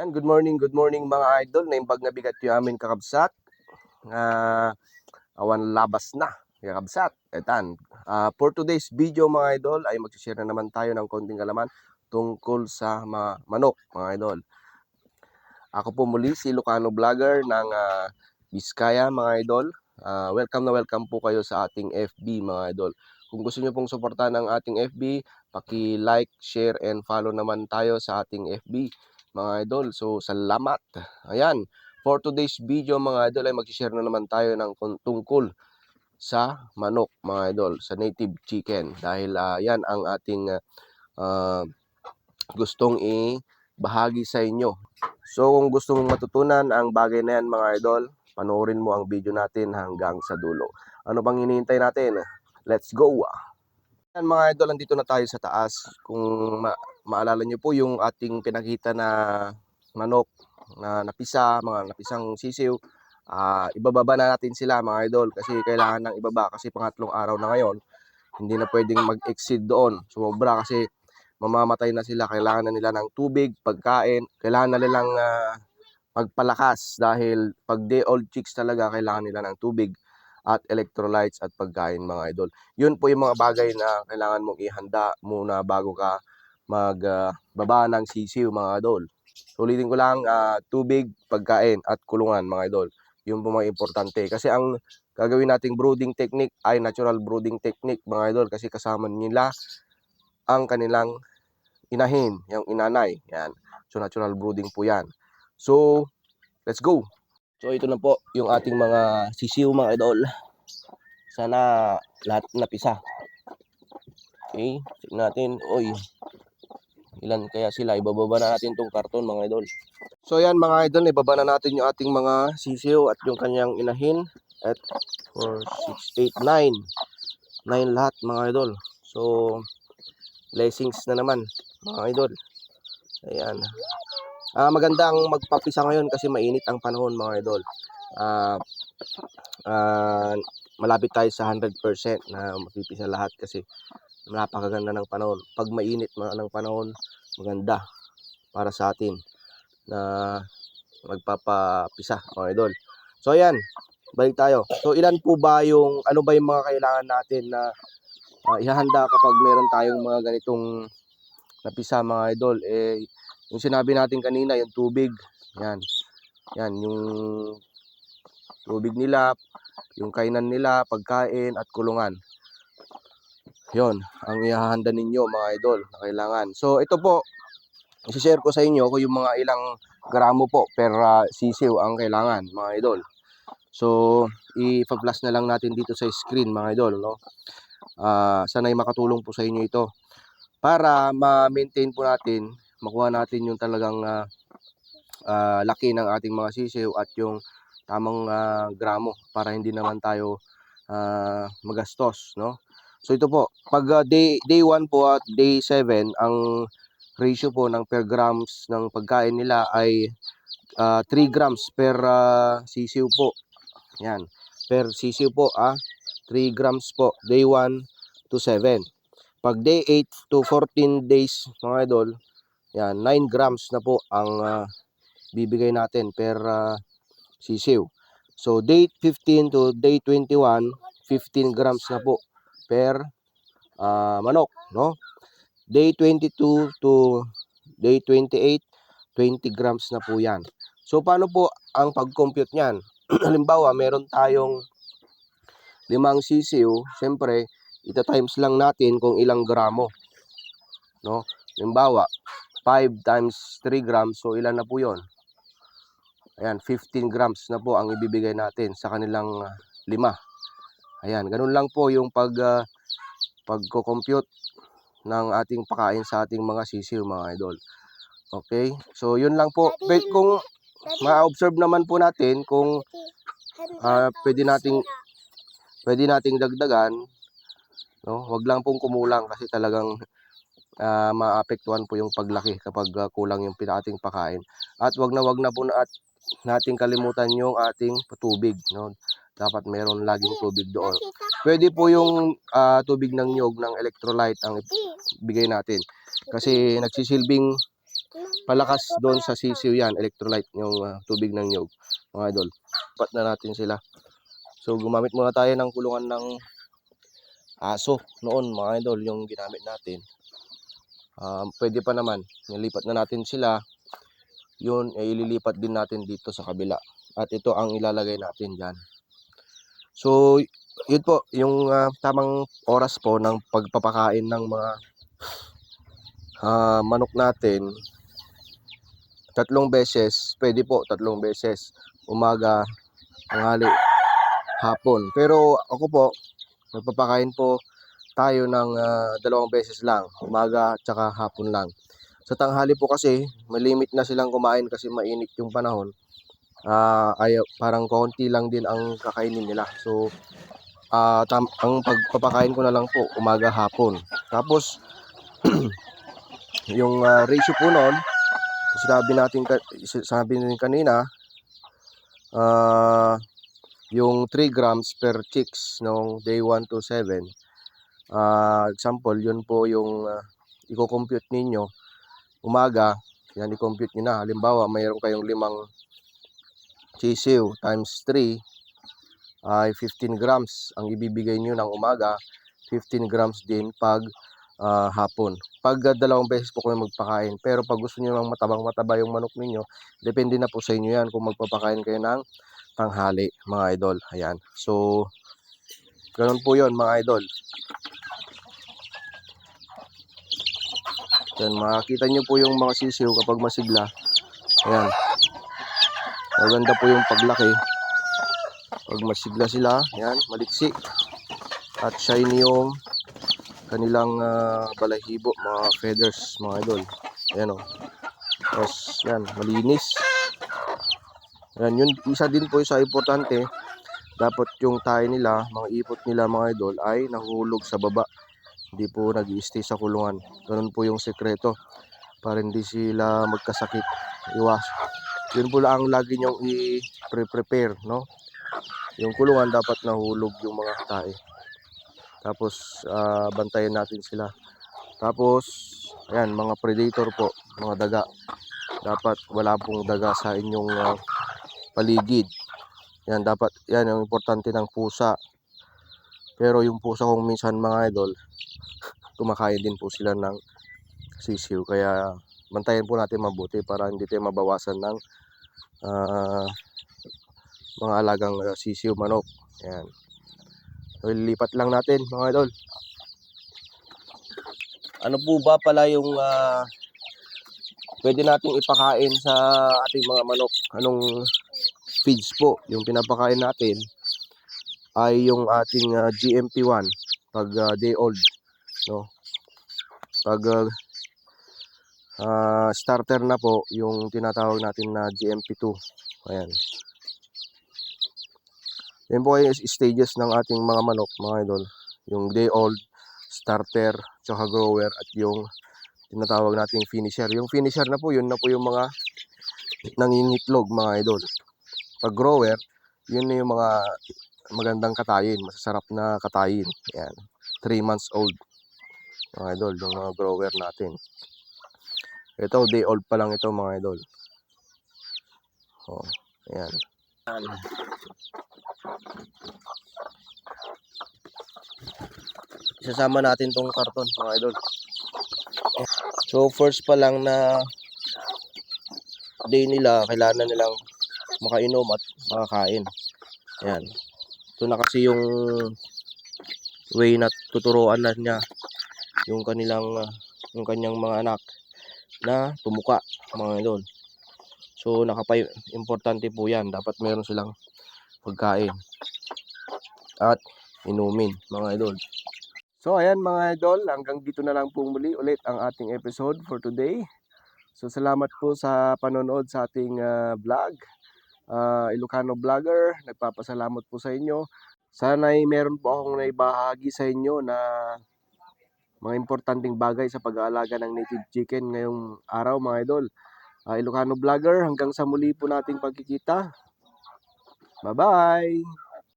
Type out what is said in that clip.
Yan, good morning, good morning mga idol. Naimbag na bigat yung amin kakabsat. Nga awan labas na, kakabsat. Etan. Ah, for today's video mga idol ay mag-share na naman tayo ng konting kalaman tungkol sa mga manok mga idol. Ako po muli si Lucano Vlogger ng ah, Biskaya mga idol. Ah, welcome na welcome po kayo sa ating FB mga idol. Kung gusto niyo pong suportahan ang ating FB, paki-like, share, and follow naman tayo sa ating FB mga idol. So, salamat. Ayan, for today's video mga idol ay mag-share na naman tayo ng tungkol sa manok mga idol, sa native chicken. Dahil ah, yan ang ating ah, gustong i-bahagi sa inyo. So, kung gusto mong matutunan ang bagay na yan mga idol, panoorin mo ang video natin hanggang sa dulo. Ano bang hinihintay natin? Let's go! Yan mga idol, andito na tayo sa taas. Kung ma- maalala nyo po yung ating pinakita na manok na napisa, mga napisang sisiw, ah ibababa na natin sila mga idol kasi kailangan ng ibaba kasi pangatlong araw na ngayon. Hindi na pwedeng mag-exceed doon. Sumobra kasi mamamatay na sila. Kailangan na nila ng tubig, pagkain. Kailangan na nilang ah, magpalakas dahil pag day old chicks talaga kailangan nila ng tubig at electrolytes at pagkain mga idol. Yun po yung mga bagay na kailangan mong ihanda muna bago ka magbaba ng sisiw mga idol. Ulitin ko lang, ah, tubig, pagkain at kulungan mga idol. Yun po mga importante. Kasi ang gagawin nating brooding technique ay natural brooding technique mga idol kasi kasama nila ang kanilang inahin, yung inanay. Yan. So natural brooding po yan. So, let's go. So ito na po yung ating mga sisiw mga idol. Sana lahat napisa. Okay, check natin. Oy, ilan kaya sila? Ibababa na natin tong karton mga idol. So yan mga idol, ibaba na natin yung ating mga sisiw at yung kanyang inahin. At 4, 6, 8, 9. 9 lahat mga idol. So, blessings na naman mga idol. Ayan. Ah, magandang magpapisa ngayon kasi mainit ang panahon mga idol. Ah, ah, malapit tayo sa 100% na mapipisa lahat kasi napakaganda ng panahon. Pag mainit ma- ng panahon, maganda para sa atin na magpapapisa mga idol. So ayan, balik tayo. So ilan po ba yung, ano ba yung mga kailangan natin na ah, ihahanda kapag meron tayong mga ganitong napisa mga idol? Eh, yung sinabi natin kanina, yung tubig, yan. Yan, yung tubig nila, yung kainan nila, pagkain at kulungan. Yon, ang ihahanda ninyo mga idol na kailangan. So ito po, i-share ko sa inyo kung yung mga ilang gramo po per ah, sisiw ang kailangan mga idol. So i-flash na lang natin dito sa screen mga idol, no? Ah, sana'y makatulong po sa inyo ito para ma-maintain po natin, makuha natin yung talagang ah, ah, laki ng ating mga sisiw at yung tamang ah, gramo para hindi naman tayo ah, magastos, no? So ito po, pag ah, day day 1 po at day 7, ang ratio po ng per grams ng pagkain nila ay ah, 3 grams per ah, sisiw po. Yan, per sisiw po ah, 3 grams po, day 1 to 7. Pag day 8 to 14 days mga idol, yan, 9 grams na po ang ah, bibigay natin per ah, sisiw. So day 15 to day 21, 15 grams na po per ah, manok, no? Day 22 to day 28, 20 grams na po 'yan. So paano po ang pag-compute niyan? Halimbawa, meron tayong limang sisiw, siyempre, ita times lang natin kung ilang gramo, no? Halimbawa, 5 times 3 grams, so ilan na po 'yon? Ayan, 15 grams na po ang ibibigay natin sa kanilang ah, lima. Ayan, ganun lang po yung pag ah, pagko-compute ng ating pakain sa ating mga sisiw mga idol. Okay? So, yun lang po. Pwede, kung ma-observe naman po natin kung ah, pwede nating pwede nating dagdagan, no? Wag lang pong kumulang kasi talagang ah, maapektuhan po yung paglaki kapag ah, kulang yung pinating pakain. At wag na wag na po na at nating kalimutan yung ating tubig, no? Dapat meron laging tubig doon. Pwede po yung ah, tubig ng nyog ng electrolyte ang bigay natin. Kasi nagsisilbing palakas doon sa sisiw yan, electrolyte, yung ah, tubig ng nyog, mga idol. Pat na natin sila. So, gumamit muna tayo ng kulungan ng aso noon, mga idol, yung ginamit natin. Ah, pwede pa naman, nilipat na natin sila. Yun, eh, ililipat din natin dito sa kabila. At ito ang ilalagay natin dyan. So, yun po, yung ah, tamang oras po ng pagpapakain ng mga ah, manok natin, tatlong beses, pwede po tatlong beses, umaga, tanghali, hapon. Pero ako po, nagpapakain po tayo ng ah, dalawang beses lang, umaga at saka hapon lang. Sa tanghali po kasi, may limit na silang kumain kasi mainit yung panahon. Ah, ayaw, parang konti lang din ang kakainin nila. So, ah tam- ang pagpapakain ko na lang po, umaga, hapon. Tapos, yung ah, ratio po noon, sinabi natin, sabi natin kanina, ah yung 3 grams per chicks nung day 1 to 7. Ah, example, yun po yung ah, i-compute ninyo umaga, yan i-compute nyo na. Halimbawa, mayroon kayong limang sisiw times 3 ay 15 grams ang ibibigay nyo ng umaga, 15 grams din pag ah, hapon. Pag ah, dalawang beses po kayo magpakain. Pero pag gusto nyo ng matabang-mataba yung manok ninyo, depende na po sa inyo yan kung magpapakain kayo ng tanghali, mga idol. Ayan. So, ganun po yon mga idol. Yan, makikita nyo po yung mga sisiw kapag masigla. Ayan. Maganda po yung paglaki. Pag masigla sila, ayan, maliksi. At shiny yung kanilang ah, balahibo, mga feathers, mga idol. Ayan o. Tapos, yan, malinis. Ayan, yun, isa din po sa importante. Dapat yung tayo nila, mga ipot nila, mga idol, ay nahuhulog sa baba. Hindi po nag stay sa kulungan. Ganun po yung sekreto. Para hindi sila magkasakit. Iwas. Yun po lang ang lagi nyong i-prepare, no? Yung kulungan dapat nahulog yung mga tae. Tapos ah, bantayan natin sila. Tapos ayan, mga predator po, mga daga. Dapat wala pong daga sa inyong ah, paligid. Yan dapat yan ang importante ng pusa. Pero yung pusa kong minsan mga idol, kumakain din po sila ng sisiw. Kaya bantayan po natin mabuti para hindi tayo mabawasan ng ah, mga alagang ah, sisiw manok. Yan. So, lilipat lang natin mga idol. Ano po ba pala yung ah, pwede nating ipakain sa ating mga manok? Anong feeds po? Yung pinapakain natin ay yung ating ah, GMP1 pag ah, day old. No? Pag ah, ah, starter na po, yung tinatawag natin na GMP2. Ayan. Yan po ay stages ng ating mga manok, mga idol. Yung day old, starter, tsaka grower, at yung tinatawag nating finisher. Yung finisher na po, yun na po yung mga nangingitlog, mga idol. Pag grower, yun na yung mga magandang katayin, masasarap na katayin. Yan. 3 months old. Mga idol, yung mga grower natin. Ito, day old pa lang ito, mga idol. Oh, ayan. Isasama natin tong karton, mga idol. So, first pa lang na day nila, kailangan nilang makainom at makakain. Ayan. Ito na kasi yung way na tuturuan na niya yung kanilang ah, yung kanyang mga anak na tumuka mga idol. So nakapay importante po 'yan. Dapat meron silang pagkain at inumin mga idol. So ayan mga idol, hanggang dito na lang po muli ulit ang ating episode for today. So salamat po sa panonood sa ating ah, vlog. Ah, Ilocano Vlogger, nagpapasalamat po sa inyo. Sana ay meron po akong naibahagi sa inyo na mga importanteng bagay sa pag-aalaga ng native chicken ngayong araw mga idol. Ah, Ilocano Vlogger, hanggang sa muli po nating pagkikita. Bye-bye!